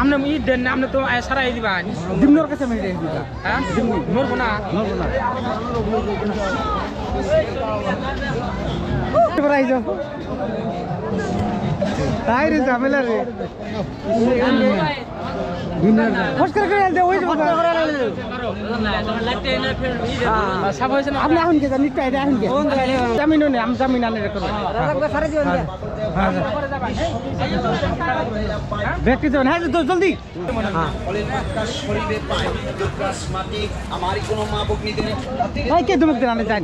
আপনি ই দেন না আপনি তো সারাই দিবা। দিমনোর কাছে মেরে দিবা হ্যাঁ? মরবো না। মরবো না। এবার আইছো তাই রে। ঝামেলা রে আপনি এখন কে জানি আমি জামিন আনে রেখো ব্যক্তি দেবেন হ্যাঁ তো জলদি। ভাই কে ধমক যান।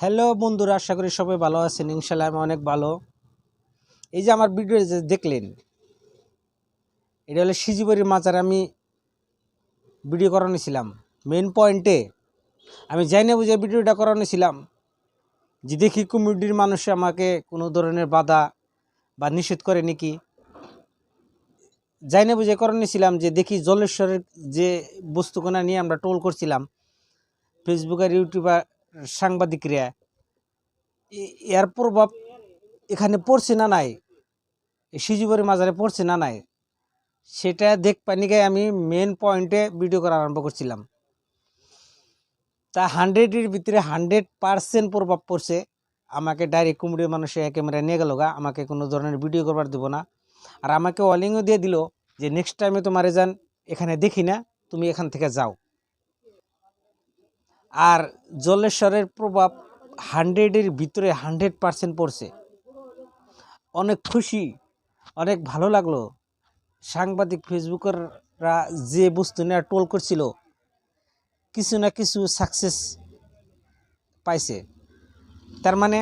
হ্যালো বন্ধুরা আশা করি সবাই ভালো আছেন। ইনশাল্লাহ আমি অনেক ভালো। এই যে আমার ভিডিও যে দেখলেন এটা হলো সিজিবাড়ির মাচার আমি ভিডিও করানো ছিলাম মেন পয়েন্টে আমি যাই না বুঝে ভিডিওটা করানো ছিলাম যে দেখি কমিউনিটির মানুষ আমাকে কোনো ধরনের বাধা বা নিষেধ করে নাকি। যাই না বুঝে করানো ছিলাম যে দেখি জলেশ্বরের যে বস্তুকোনা নিয়ে আমরা টোল করছিলাম ফেসবুক আর ইউটিউবার সাংবাদিকরা এর প্রভাব এখানে পড়ছে না নাই? সিজুবাড়ি মাজারে পড়ছে না নাই? সেটা দেখ পানি গায়ে আমি মেন পয়েন্টে ভিডিও করা আরম্ভ করছিলাম। তা হান্ড্রেডের ভিতরে হান্ড্রেড পার্সেন্ট প্রভাব পড়ছে। আমাকে ডাইরেক্ট কুমড়ি মানুষে ক্যামেরা নিয়ে গেল গা, আমাকে কোনো ধরনের ভিডিও করবার দেবো না। আর আমাকে ওয়ার্নিংও দিয়ে দিল যে নেক্সট টাইমে তোমারে যান, এখানে দেখি না, তুমি এখান থেকে যাও। আর জলেশ্বরের প্রভাব হান্ড্রেডের ভিতরে হান্ড্রেড পার্সেন্ট পড়ছে। অনেক খুশি, অনেক ভালো লাগল। সাংবাদিক ফেসবুকেররা যে বস্তু নিয়ে টোল করছিল, কিছু না কিছু সাকসেস পাইছে। তার মানে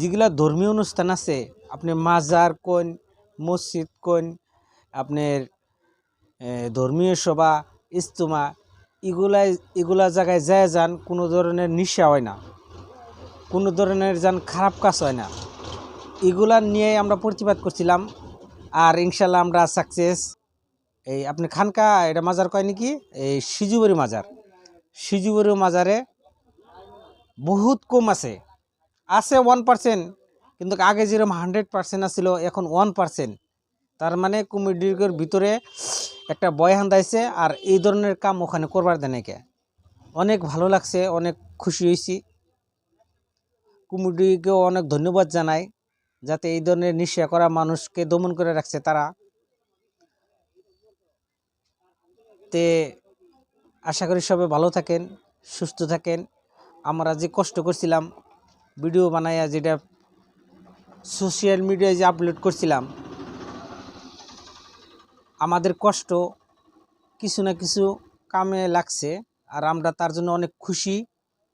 যেগুলা ধর্মীয় অনুষ্ঠান আছে, আপনি মাজার কোন, মসজিদ কোন, আপনার ধর্মীয় সভা, ইজতেমা, এগুলাই, এগুলা জায়গায় যায় যান, কোনো ধরনের নিশা হয় না। কোনো ধরনের যান খারাপ কাজ হয় না। এগুলা নিয়ে আমরা প্রতিবাদ করছিলাম। আর ইনশাল্লাহ আমরা সাকসেস এই আপনি খানকা, এটা মাজার কয় নাকি? এই সিজুবরি মাজার। সিজুবরি মাজারে বহুত কম আছে। আছে ওয়ান পার্সেন্ট কিন্তু আগে যেরকম হান্ড্রেড পার্সেন্ট আসছিল এখন ওয়ান পার্সেন্ট তার মানে কমিটির ভিতরে একটা বয় হান্দাইছে আর এই ধরনের কাম ওখানে করবার দেয় নাকি অনেক ভালো লাগছে, অনেক খুশি হয়েছি কমিটিকেও অনেক ধন্যবাদ জানাই। যাতে এই ধরনের নিশা করা মানুষকে দমন করে রাখছে তারা। তে আশা করি সবাই ভালো থাকেন, সুস্থ থাকেন। আমরা যে কষ্ট করছিলাম, ভিডিও বানাইয়া যেটা সোশ্যাল মিডিয়ায় যে আপলোড করছিলাম, আমাদের কষ্ট কিছু না কিছু কামে লাগছে আর আমরা তার জন্য অনেক খুশি।